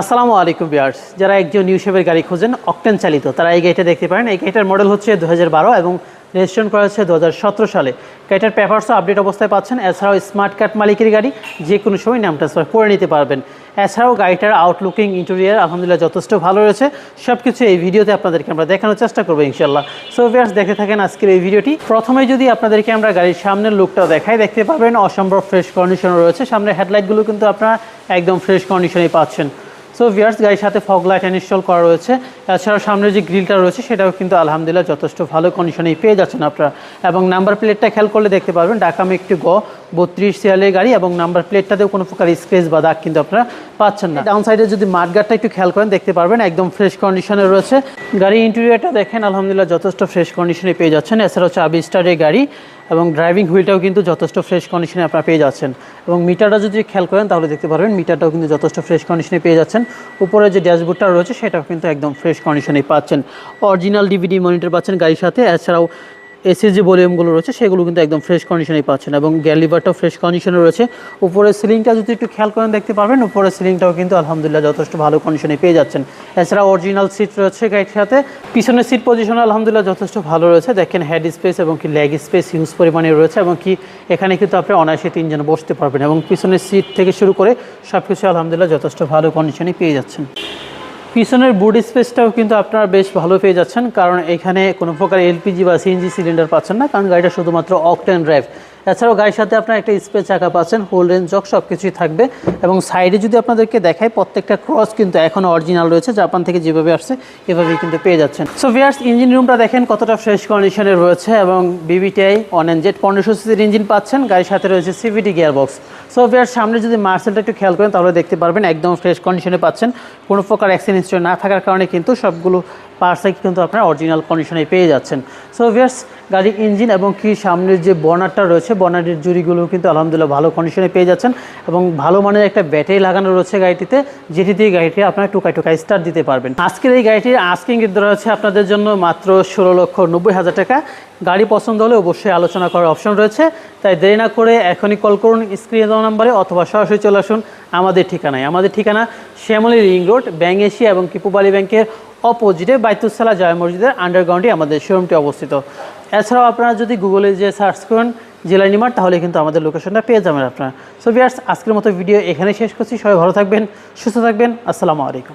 আসসালামু আলাইকুম বিয়ার্স যারা একজন শেপের গাড়ি খোঁজেন অকটেন চালিত, তারা এই গাড়িটা দেখতে পারেন। এই গাড়িটার মডেল হচ্ছে দু বারো এবং রেজিস্ট্রেশন করা হচ্ছে দু সালে। গাড়িটার পেপারসও আপডেট অবস্থায় পাচ্ছেন। এছাড়াও স্মার্ট কার্ড মালিকের গাড়ি যে কোনো সময় নাম ট্রান্সফার করে নিতে পারবেন। এছাড়াও গাড়িটার আউটলুকিং ইন্টেরিয়ার আলহামদুলিল্লাহ যথেষ্ট ভালো রয়েছে। সব কিছু এই ভিডিওতে আপনাদেরকে আমরা দেখানোর চেষ্টা করব ইনশাল্লাহ সো ভিয়ার্স দেখে থাকেন আজকের এই ভিডিওটি। প্রথমে যদি আপনাদেরকে আমরা গাড়ির সামনের লুকটা দেখাই, দেখতে পাবেন অসম্ভব ফ্রেশ কন্ডিশন রয়েছে। সামনের হেডলাইটগুলো কিন্তু আপনারা একদম ফ্রেশ কন্ডিশনেই পাচ্ছেন। সো ভিয়ার্স গাড়ির সাথে ফগ লাইট ইনস্টল করা রয়েছে। এছাড়াও সামনে যে গ্রিলটা রয়েছে, সেটাও কিন্তু আলহামদুলিল্লাহ যথেষ্ট ভালো কন্ডিশনেই পেয়ে যাচ্ছেন আপনারা। এবং নাম্বার প্লেটটা খেয়াল করলে দেখতে পারবেন ঢাকামে একটি গ বত্রিশ সিয়ালের গাড়ি এবং নাম্বার প্লেটটাতেও কোনো প্রকার স্ক্রেচ বা দাগ কিন্তু আপনারা পাচ্ছেন না। ডাউন সাইডে যদি মাঠগাটটা একটু খেয়াল করেন, দেখতে পারবেন একদম ফ্রেশ কন্ডিশনে রয়েছে। গাড়ি ইন্টেরিয়রটা দেখেন, আলহামদুলিল্লাহ যথেষ্ট ফ্রেশ কন্ডিশনে পেয়ে যাচ্ছেন। এছাড়াও চাবি স্টারের গাড়ি। এবং ড্রাইভিং হুইলটাও কিন্তু যথেষ্ট ফ্রেশ কন্ডিশনে আপনারা পেয়ে যাচ্ছেন। এবং মিটারটা যদি খেয়াল করেন, তাহলে দেখতে পারবেন মিটারটাও কিন্তু যথেষ্ট ফ্রেশ কন্ডিশনে পেয়ে যাচ্ছেন। উপরে যে ড্যাশবোর্ডটা রয়েছে, সেটাও কিন্তু একদম ফ্রেশ কন্ডিশনে পাচ্ছেন। অরিজিনাল ডিভিডি মনিটর পাচ্ছেন গাড়ির সাথে। এছাড়াও যে ভলিউমগুলো রয়েছে, সেগুলো কিন্তু একদম ফ্রেশ কন্ডিশনেই পাচ্ছেন এবং গ্যালিভারটাও ফ্রেশ কন্ডিশনে রয়েছে। উপরের সিলিংটা যদি একটু খেয়াল করেন, দেখতে পারবেন, উপরের সিলিংটাও কিন্তু আলহামদুলিল্লাহ যথেষ্ট ভালো কন্ডিশনে পেয়ে যাচ্ছেন। এছাড়া অরিজিনাল সিট রয়েছে গাড়ির সাথে। পিছনের সিট পজিশন আলহামদুলিল্লাহ যথেষ্ট ভালো রয়েছে। দেখেন হেড স্পেস এবং কি লেগ স্পেস হিউজ পরিমাণে রয়েছে এবং কি এখানে কিন্তু আপনি অনায়াসে তিনজন বসতে পারবেন এবং পিছনের সিট থেকে শুরু করে সব কিছু আলহামদুলিল্লাহ যথেষ্ট ভালো কন্ডিশনে পেয়ে যাচ্ছেন। পিছনের বুড স্পেসটাও কিন্তু আপনারা বেশ ভালো পেয়ে যাচ্ছেন। কারণ এখানে কোনো প্রকার এলপিজি বা সিএনজি সিলিন্ডার পাচ্ছেন না। কারণ গাড়িটা শুধুমাত্র অকটেন ড্রাইভ এছাড়াও গাড়ির সাথে আপনার একটা স্পেস চাকা পাচ্ছেন হোল রেঞ্জ জক সব কিছুই থাকবে এবং সাইডে যদি আপনাদেরকে দেখায় প্রত্যেকটা ক্রস কিন্তু এখনও অরিজিনাল রয়েছে, জাপান থেকে যেভাবে আসছে, এভাবেই কিন্তু পেয়ে যাচ্ছেন। সো ভিয়ার্স ইঞ্জিন রুমটা দেখেন, কতটা ফ্রেশ কন্ডিশনে রয়েছে এবং বিবিটিআই অন এন জেড পনেরোশো সিসির ইঞ্জিন পাচ্ছেন, গাড়ির সাথে রয়েছে সিভিটি গিয়ার বক্স সো ভিয়ার্স সামনে যদি মার্সেলটা একটু খেয়াল করেন, তাহলে দেখতে পারবেন, একদম ফ্রেশ কন্ডিশনে পাচ্ছেন। কোনো প্রকার অ্যাক্সিডেন্ট না থাকার কারণে কিন্তু সবগুলো পার্টসে কিন্তু আপনারা অরিজিনাল কন্ডিশনে পেয়ে যাচ্ছেন। সো ভিয়ার্স গাড়ির ইঞ্জিন এবং কি সামনের যে বর্নারটা রয়েছে বর্নারের জুড়িগুলো কিন্তু আলহামদুলিল্লাহ ভালো কন্ডিশনে পেয়ে যাচ্ছেন এবং ভালো মানের একটা ব্যাটারি লাগানো রয়েছে গাড়িটিতে যেটি দিয়ে গাড়িটি আপনারা টুকাই টুকাই স্টার্ট দিতে পারবেন। আজকের এই গাড়িটির আস্কিং ধরা হচ্ছে আপনাদের জন্য মাত্র ষোলো লক্ষ নব্বই হাজার টাকা। গাড়ি পছন্দ হলে অবশ্যই আলোচনা করার অপশন রয়েছে। তাই দেরি না করে এখনই কল করুন স্ক্রিনে দেওয়া নাম্বারে অথবা সরাসরি চলে আসুন আমাদের ঠিকানায়। আমাদের ঠিকানা Shyamoli ring road bank Asia এবং কিপুবালি ব্যাংকের অপোজিটে বাইতুসালা জয় মসজিদের আন্ডারগ্রাউন্ডে আমাদের শোরুমটি অবস্থিত। এছাড়াও আপনারা যদি গুগলে যে সার্চ করেন জেলা নিমার, তাহলে কিন্তু আমাদের লোকেশনটা পেয়ে যাবেন আপনারা। সো বিয়ার্স আজকের মতো ভিডিও এখানে শেষ করছি। সবাই ভালো থাকবেন, সুস্থ থাকবেন। আসসালামু আলাইকুম।